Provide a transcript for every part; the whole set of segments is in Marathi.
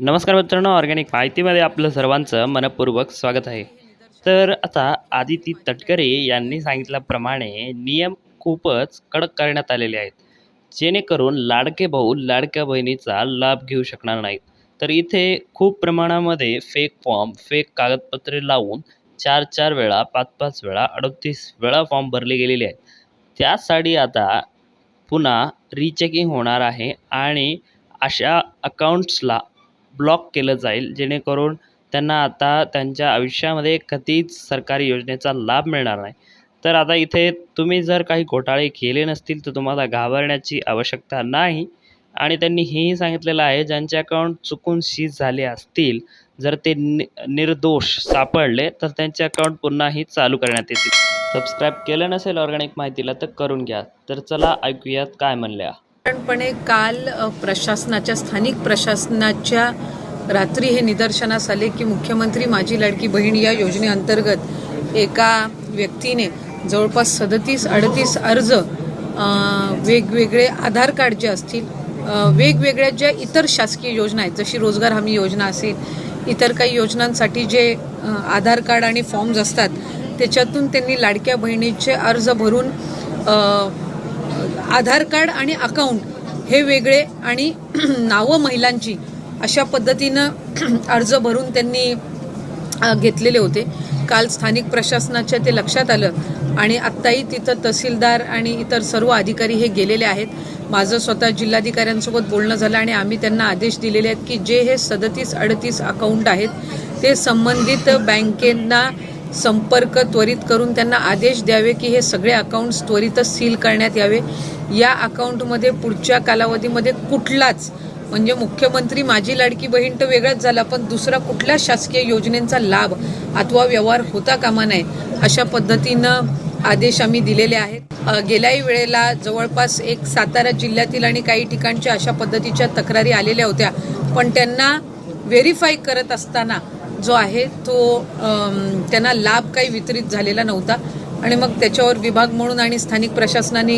नमस्कार मित्रांनो ऑर्गॅनिक माहितीमध्ये आपलं सर्वांचं मनपूर्वक स्वागत आहे. तर आता आदिती तटकरे यांनी सांगितल्याप्रमाणे नियम खूपच कडक करण्यात आलेले आहेत जेणेकरून लाडके भाऊ लाडक्या बहिणीचा लाभ घेऊ शकणार नाहीत. तर इथे खूप प्रमाणामध्ये फेक फॉर्म फेक कागदपत्रे लावून चार चार वेळा पाच पाच वेळा अडतीस वेळा फॉर्म भरले गेलेले आहेत. त्यासाठी आता पुन्हा रीचेकिंग होणार आहे आणि अशा अकाउंट्सला ब्लॉक केलं जाईल जेणेकरून त्यांना आता त्यांच्या आयुष्यामध्ये कधीच सरकारी योजनेचा लाभ मिळणार नाही. तर आता इथे तुम्ही जर काही घोटाळे केले नसतील तर तुम्हाला घाबरण्याची आवश्यकता नाही. आणि त्यांनी हेही सांगितलेलं आहे ज्यांचे अकाउंट चुकून सीज झाले असतील जर ते नि निर्दोष सापडले तर त्यांचे अकाउंट पुन्हाही चालू करण्यात येतील. सबस्क्राईब केलं नसेल ऑर्गॅनिक माहितीला तर करून घ्या. तर चला ऐकूयात काय म्हणल्या. साधारणपणे काल प्रशासनाच्या स्थानिक प्रशासनाच्या रात्री हे निदर्शनास आले की मुख्यमंत्री माझी लाडकी बहीण या योजनेअंतर्गत एका व्यक्तीने जवळपास सदतीस अडतीस अर्ज वेगवेगळे आधार कार्ड जे असतील वेगवेगळ्या ज्या इतर शासकीय योजना आहेत जशी रोजगार हमी योजना असेल इतर काही योजनांसाठी जे आधार कार्ड आणि फॉर्म्स असतात त्याच्यातून त्यांनी लाडक्या बहिणीचे अर्ज भरून आधार कार्ड आणि अकाउंट हे वेगळे आणि नावं महिलांची अशा पद्धतीनं अर्ज भरून त्यांनी घेतलेले होते. काल स्थानिक प्रशासनाच्या ते लक्षात आलं आणि आत्ताही तिथं तहसीलदार आणि इतर सर्व अधिकारी हे गेलेले आहेत. माझं स्वतः जिल्हाधिकाऱ्यांसोबत बोलणं झालं आणि आम्ही त्यांना आदेश दिलेले आहेत की जे हे सदतीस अडतीस अकाउंट आहेत ते संबंधित बँकेंना संपर्क त्वरित करून त्यांना आदेश द्यावे की हे सगळे अकाउंट्स त्वरितच सील करण्यात यावे. या अकाउंटमध्ये पुढच्या कालावधीमध्ये कुठलाच म्हणजे मुख्यमंत्री माझी लाडकी बहीण तर वेगळाच झाला पण दुसरा कुठल्या शासकीय योजनेचा लाभ अथवा व्यवहार होता कामा नये अशा पद्धतीनं आदेश आम्ही दिलेले आहेत. गेल्याही वेळेला जवळपास एक सातारा जिल्ह्यातील आणि काही ठिकाणच्या अशा पद्धतीच्या तक्रारी आलेल्या होत्या. पण त्यांना व्हेरीफाय करत असताना जो आहे तो त्यांना लाभ काही वितरित झालेला नव्हता. आणि मग त्याच्यावर विभाग म्हणून आणि स्थानिक प्रशासनाने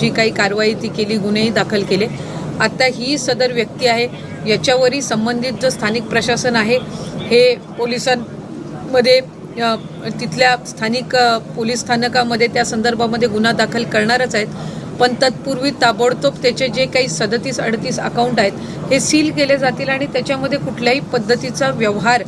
जी काही कारवाई ती केली गुन्हेही दाखल केले. आता ही सदर व्यक्ती आहे याच्यावरही संबंधित जो स्थानिक प्रशासन आहे हे पोलिसांमध्ये तिथल्या स्थानिक पोलीस स्थानकामध्ये त्या संदर्भामध्ये गुन्हा दाखल करणारच आहेत. पण तत्पूर्वी ताबडतोब त्याचे जे काही सदतीस अडतीस अकाउंट आहेत हे सील केले जातील आणि त्याच्यामध्ये कुठल्याही पद्धतीचा व्यवहार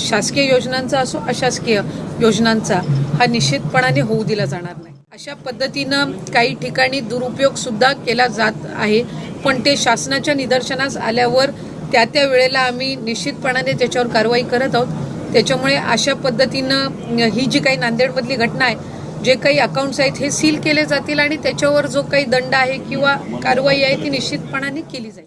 शासकीय योजनांचा असो अशासकीय योजनांचा हा निश्चितपणाने होऊ दिला जाणार नाही. अशा पद्धतीनं काही ठिकाणी दुरुपयोग सुद्धा केला जात आहे पण ते शासनाच्या निदर्शनास आल्यावर त्या त्या वेळेला आम्ही निश्चितपणाने त्याच्यावर कारवाई करत आहोत. त्याच्यामुळे अशा पद्धतीनं ही जी काही नांदेडमधली घटना आहे जे काही अकाउंट्स आहेत हे सील केले जातील आणि त्याच्यावर जो काही दंड आहे किंवा कारवाई आहे ती निश्चितपणाने केली जाईल.